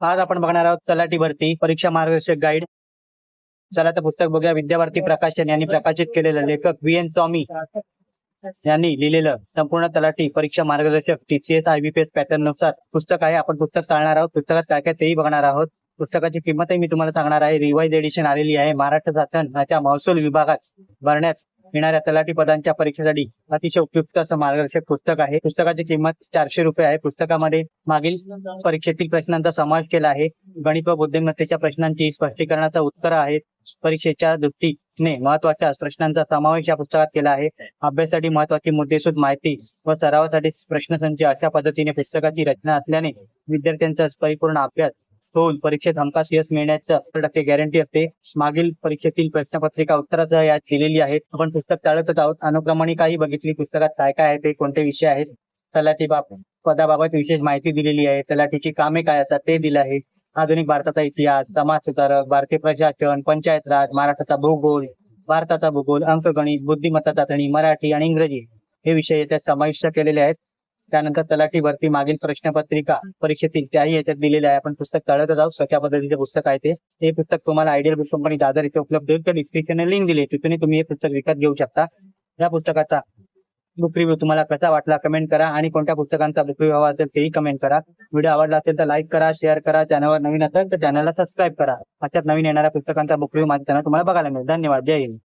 आज आपण बघणार आहोत तलाठी भरती परीक्षा मार्गदर्शक गाईड चला तर पुस्तक बघूया. विद्याभारती प्रकाशन यांनी प्रकाशित केलेलं लेखक व्ही. एन. स्वामी यांनी लिहिलेलं संपूर्ण तलाठी परीक्षा मार्गदर्शक टीसीएस आयबीपीएस पॅटर्ननुसार पुस्तक आहे. आपण पुस्तक चालणार आहोत. पुस्तकात काय काय तेही बघणार आहोत. पुस्तकाची किंमतही मी तुम्हाला सांगणार आहे. रिवाईज एडिशन आलेली आहे. महाराष्ट्र शासनाच्या महसूल विभागात भरण्यात येणाऱ्या तलाठी पदांच्या परीक्षेसाठी अतिशय उपयुक्त असं मार्गदर्शक पुस्तक आहे. पुस्तकाची किंमत चारशे रुपये आहे. पुस्तकामध्ये मागील परीक्षेतील प्रश्नांचा समावेश केला आहे. गणित व बुद्धिमत्तेच्या प्रश्नांची स्पष्टीकरणाचा उत्तर आहेत. परीक्षेच्या दृष्टीने महत्त्वाच्या प्रश्नांचा समावेश या पुस्तकात केला आहे. अभ्यासासाठी महत्वाची मुद्देसूद माहिती व सरावासाठी प्रश्नसंच अशा पद्धतीने पुस्तकाची रचना असल्याने विद्यार्थ्यांचा परिपूर्ण अभ्यास होऊन परीक्षेत हमखास यश मिळण्याचं टक्के गॅरंटी असते. मागील परीक्षेतील प्रश्नपत्रिका उत्तरासह यात दिलेली आहेत. आपण पुस्तक चालतच आहोत. अनुक्रमणिकाही बघितली पुस्तकात काय काय आहे ते कोणते विषय आहेत? तलाठी बाब पदाबाबत विशेष माहिती दिलेली आहे. तलाठीची कामे काय असतात ते दिलं आहे. आधुनिक भारताचा इतिहास समाज सुधारक भारतीय प्रशासन पंचायत राज महाराष्ट्राचा भूगोल भारताचा भूगोल अंकगणित बुद्धिमत्ता चाचणी मराठी आणि इंग्रजी हे विषय याच्यात समाविष्ट केलेले आहेत. त्यानंतर तलाठी भरती मागील प्रश्नपत्रिका परीक्षेतील त्याही याच्यात दिलेल्या आहे. आपण पुस्तक चढत जाऊ कशा पद्धतीचे पुस्तक आहे ते. हे पुस्तक तुम्हाला आयडियल बुक कंपनी दादर इथे उपलब्ध होईल. तर डिस्क्रिप्शन लिंक दिली तिथून तुम्ही हे पुस्तक विकत घेऊ शकता. या पुस्तकाचा बुक रिव्ह्यू तुम्हाला कसा वाटला कमेंट करा. आणि कोणत्या पुस्तकांचा बुक रिव्ह्यू हवा असेल तेही कमेंट करा. व्हिडिओ आवडला असेल तर लाईक करा शेअर करा. चॅनलवर नवीन असेल तर चॅनलला सबस्क्राईब करा. अशाच नवीन येणाऱ्या पुस्तकांचा बुक रिव्ह्यू माझ्या चॅनल तुम्हाला बघायला मिळेल. धन्यवाद. जय हिंद.